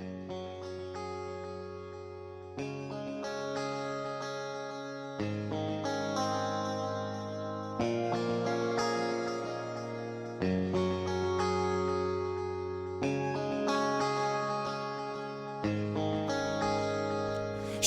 thank you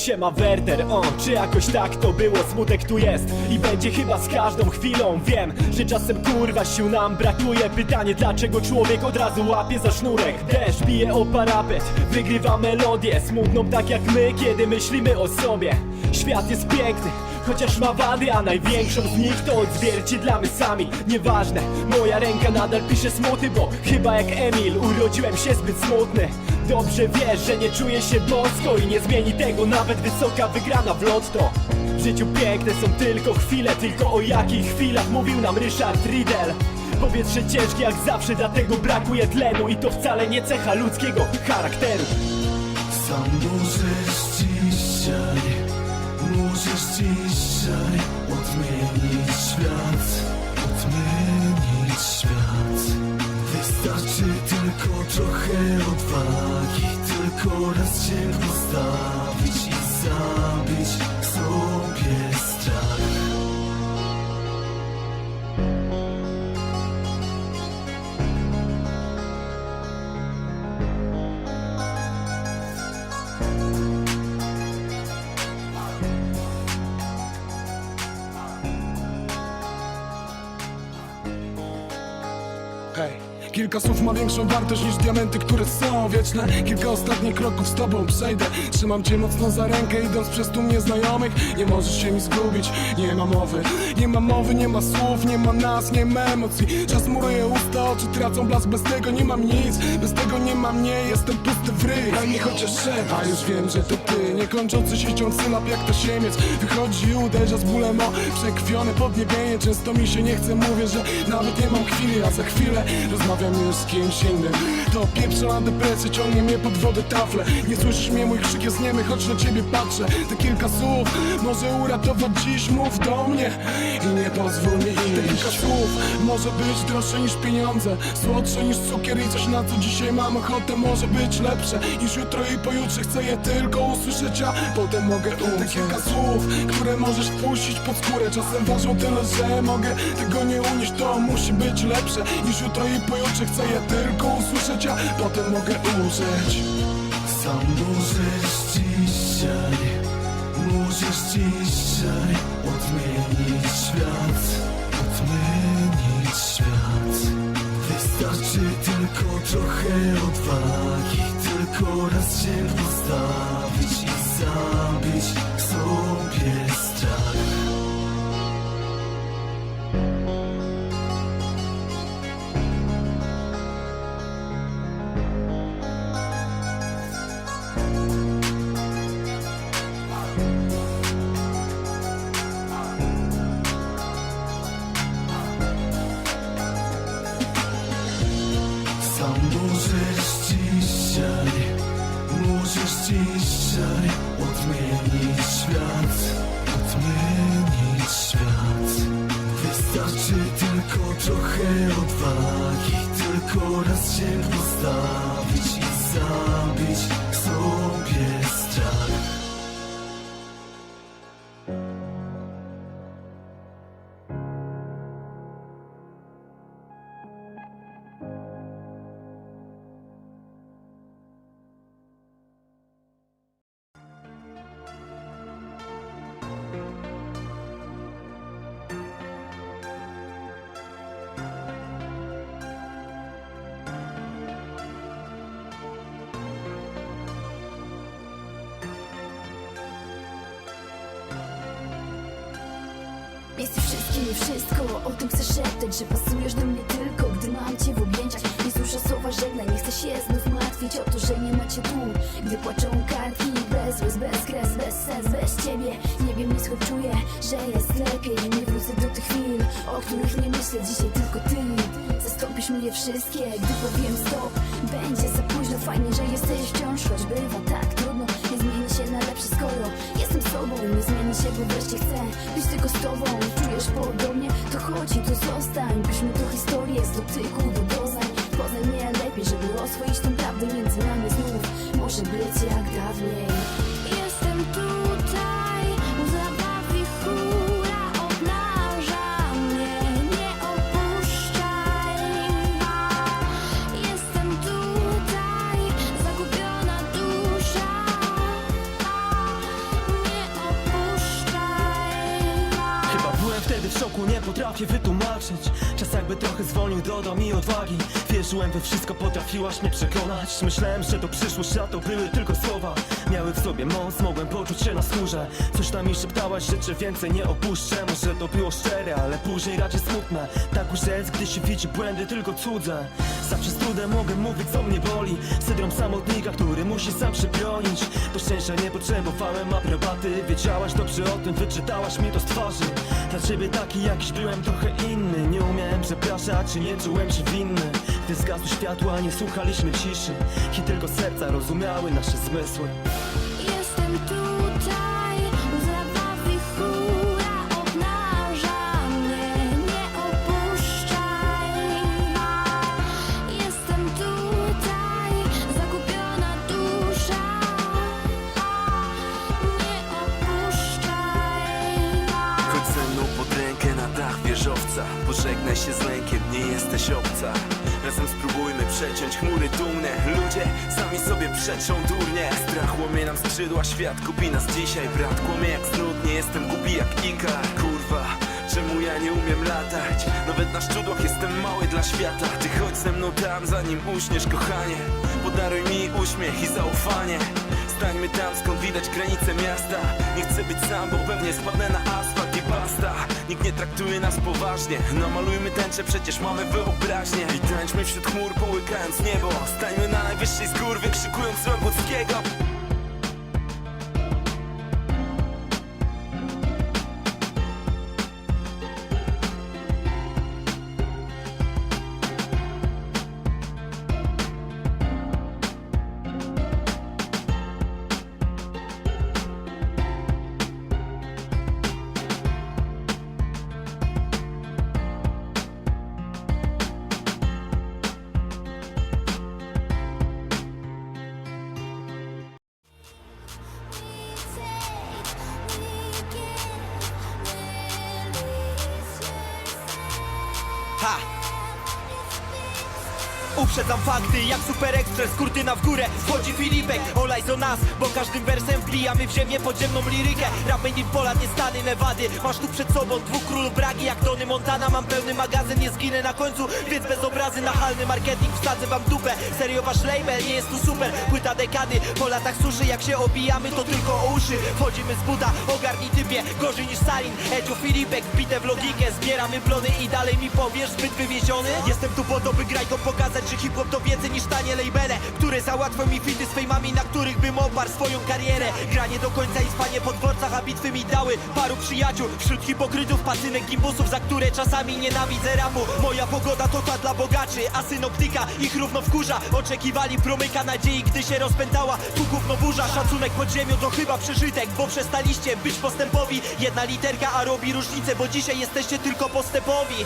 Siema Werder, o, czy jakoś tak to było, smutek tu jest I będzie chyba z każdą chwilą, wiem Że czasem kurwa sił nam brakuje. Pytanie dlaczego człowiek od razu łapie za sznurek? Deszcz bije o parapet, wygrywa melodię. Smutną tak jak my, kiedy myślimy o sobie. Świat jest piękny, chociaż ma wady A największą z nich to odzwierciedlamy sami. Nieważne, moja ręka nadal pisze smuty Bo chyba jak Emil, urodziłem się zbyt smutny Dobrze wiesz, że nie czuję się bosko I nie zmieni tego nawet wysoka wygrana w lotto. W życiu piękne są tylko chwile Tylko o jakich chwilach mówił nam Ryszard Riedel. Powietrze ciężkie jak zawsze, dlatego brakuje tlenu I to wcale nie cecha ludzkiego charakteru. Sam możesz dzisiaj, możesz dzisiaj odmienić świat, trochę odwagi, tylko raz się postawić i zabić sobie strach. Kilka słów ma większą wartość niż diamenty, które są wieczne. Kilka ostatnich kroków z tobą przejdę. Trzymam cię mocno za rękę idąc przez tłum nieznajomych. Nie możesz się mi zgubić, nie ma mowy. Nie ma mowy, nie ma słów, nie ma nas, nie ma emocji. Czas muruje usta, oczy tracą blask. Bez tego nie mam nic, bez tego nie mam mnie. Jestem pusty w ryj, daj mi chociaż szep A już wiem, że to ty, niekończący się ciąg sylab jak to siemiec. Wychodzi i uderza z bólem o przekrwione podniebienie. Często mi się nie chce, mówię, że nawet nie mam chwili A za chwilę rozmawiam już z kimś innym To pieprzona depresja ciągnie mnie pod wodę tafle. Nie słyszysz mnie, mój krzyk jest niemy, choć na ciebie patrzę. Te kilka słów może uratować dziś, mów do mnie I nie pozwól mi iść. Te kilka słów może być droższe niż pieniądze Słodsze niż cukier i coś na co dzisiaj mam ochotę. Może być lepsze niż jutro i pojutrze. Chcę je tylko usłyszeć, a potem mogę umrzeć. Te kilka słów, które możesz wpuścić pod skórę. Czasem ważą tyle, że mogę tego nie unieść. To musi być lepsze niż jutro i pojutrze Chcę je tylko usłyszeć, a potem mogę umrzeć Sam możesz dzisiaj, możesz dzisiaj odmienić świat, odmienić świat. Wystarczy tylko trochę odwagi, tylko raz się postawić i zabić sobie się postawić i zabić I wszystko, o tym chcę szeptać Że pasujesz do mnie tylko, gdy mam cię w objęciach. Nie słyszę słowa żegnaj, nie chcę się znów martwić O to, że nie macie tu, gdy płaczą kartki Bez łez, bez kres, bez sens, bez ciebie. Nie wiem, nie schop, czuję, że jest lepiej. Nie wrócę do tych chwil, o których nie myślę Dzisiaj tylko ty, zastąpisz mi je wszystkie Gdy powiem stop, będzie za późno Fajnie, że jesteś wciąż, choć bywa tak trudno. Nie zmieni się na lepsze, skoro jestem sobą Nie zmieni się, bo wreszcie chcę być tylko z tobą. Czujesz podobnie, to chodź i tu zostań potrafię wytłumaczyć. Czas jakby trochę zwolnił, dodał mi odwagi. Wierzyłem we wszystko, potrafiłaś mnie przekonać. Myślałem, że to przyszłość, a to były tylko słowa. Miały w sobie moc, mogłem poczuć się na skórze. Coś tam mi szeptałaś, cię więcej nie opuszczę. Może to było szczere, ale później raczej smutne. Tak już jest, gdy się widzi błędy tylko cudze. Zawsze z trudem mogę mówić, co mnie boli. Syndrom samotnika, który musi sam się bronić. Do szczęścia nie potrzebowałem aprobaty. Wiedziałaś dobrze o tym, wyczytałaś mi to z twarzy. Dla ciebie taki jakiś byłem trochę inny Nie umiałem przepraszać, nie czułem się winny. Gdy zgasły światła, nie słuchaliśmy ciszy I tylko serca rozumiały nasze zmysły. Jestem tutaj, wieżowca Pożegnaj się z lękiem, nie jesteś obca. Razem spróbujmy przeciąć chmury dumne. Ludzie sami sobie przeczą durnie. Strach łamie nam skrzydła, świat gubi nas dzisiaj. Brat kłamie jak znud, nie jestem głupi jak Ikar Kurwa, czemu ja nie umiem latać? Nawet na szczudłach jestem mały dla świata. Ty chodź ze mną tam, zanim uśniesz kochanie. Podaruj mi uśmiech i zaufanie Stańmy tam, skąd widać granice miasta. Nie chcę być sam, bo pewnie spadnę na asfalt i basta Nikt nie traktuje nas poważnie. Namalujmy tęczę, przecież mamy wyobraźnię. I tańczmy wśród chmur, połykając niebo. Stańmy na najwyższej z gór, wykrzykując Robockiego 哈。Uprzedzam fakty jak super ekspres, kurtyna w górę Wchodzi Filipek, olaj o nas Bo każdym wersem wbijamy w ziemię podziemną lirykę. Rap made in Poland, nie Stany, Nevady Masz tu przed sobą dwóch królów bragi Jak Tony Montana, mam pełny magazyn Nie zginę na końcu, więc bez obrazy Nachalny marketing, wsadzę wam dupę. Serio wasz label, nie jest tu super Płyta dekady, po latach suszy Jak się obijamy, to tylko o uszy. Wchodzimy z buda, ogarnij typie Gorzej niż Salin, Edziu Filipek Wbite w logikę, zbieramy plony I dalej mi powiesz, zbyt wywieziony Jestem tu po to, by grajką pokazać Że hip-hop to więcej niż tanie labele Które załatwią mi fity z fejmami Na których bym oparł swoją karierę. Granie do końca i spanie po dworcach A bitwy mi dały paru przyjaciół. Wśród hipokrytów, pacynek gimbusów Za które czasami nienawidzę rapu. Moja pogoda to ta dla bogaczy A synoptyka ich równo wkurza. Oczekiwali promyka nadziei, gdy się rozpętała Tu gówno burza, szacunek pod ziemią to chyba przeżytek Bo przestaliście być postępowi. Jedna literka, a robi różnicę Bo dzisiaj jesteście tylko postępowi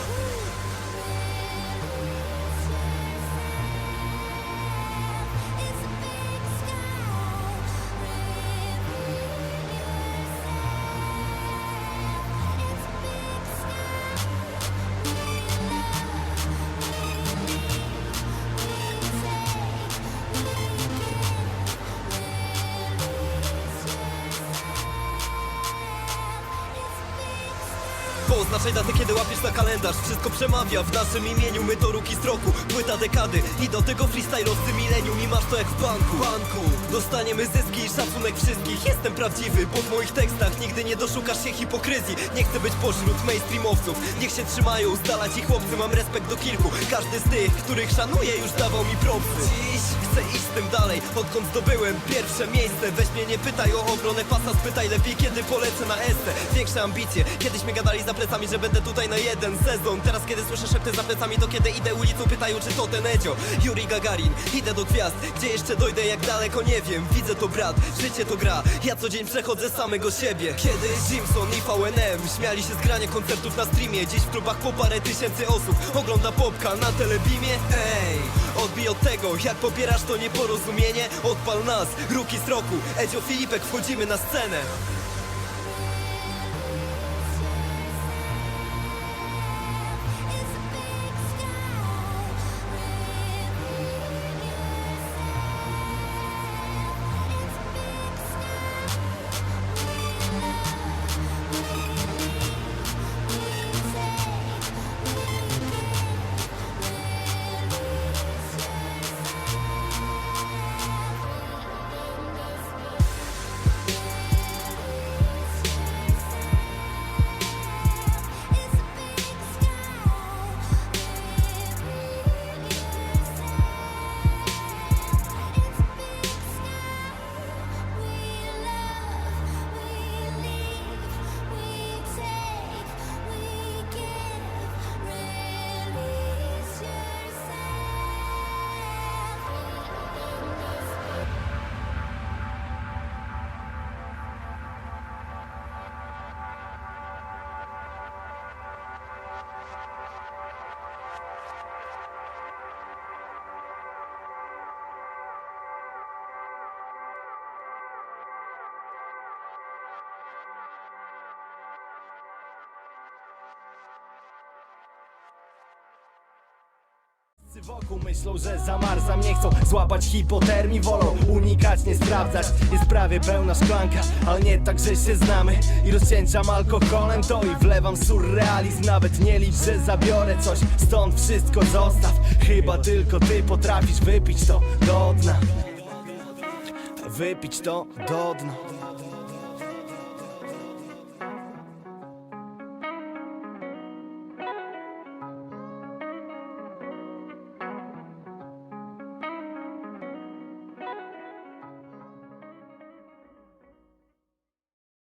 Pooznaczaj datę, kiedy łapiesz na kalendarz. Wszystko przemawia w naszym imieniu My to ruki z roku, płyta dekady I do tego freestyle'owcy milenium. I masz to jak w banku Banku Dostaniemy zyski i szacunek wszystkich. Jestem prawdziwy, bo w moich tekstach Nigdy nie doszukasz się hipokryzji. Nie chcę być pośród mainstreamowców. Niech się trzymają, z dala ci chłopcy. Mam respekt do kilku. Każdy z tych, których szanuję Już dawał mi propsy. Dziś chcę iść z tym dalej Odkąd zdobyłem pierwsze miejsce. Weź mnie nie pytaj o obronę pasa. Spytaj lepiej, kiedy polecę na esce Większe ambicje, kiedyś mnie gadali za plecami plecami, że będę tutaj na jeden sezon. Teraz kiedy słyszę szepty za plecami, to kiedy idę ulicą pytają czy to ten Edzio. Yuri Gagarin, idę do gwiazd. Gdzie jeszcze dojdę, jak daleko, nie wiem. Widzę to brat, życie to gra. Ja co dzień przechodzę samego siebie. Kiedyś Jimson i VNM Śmiali się z grania koncertów na streamie Dziś w klubach po parę tysięcy osób Ogląda popka na telebimie. Ej, odbij od tego Jak popierasz to nieporozumienie. Odpal nas, ruki z roku. Edzio Filipek, wchodzimy na scenę Wszyscy wokół myślą, że zamarzam. Nie chcą złapać hipotermii Wolą unikać, nie sprawdzać. Jest prawie pełna szklanka Ale nie tak, że się znamy. I rozcieńczam alkoholem to i wlewam surrealizm. Nawet nie licz, że zabiorę coś Stąd wszystko zostaw. Chyba tylko ty potrafisz wypić to do dna. Wypić to do dna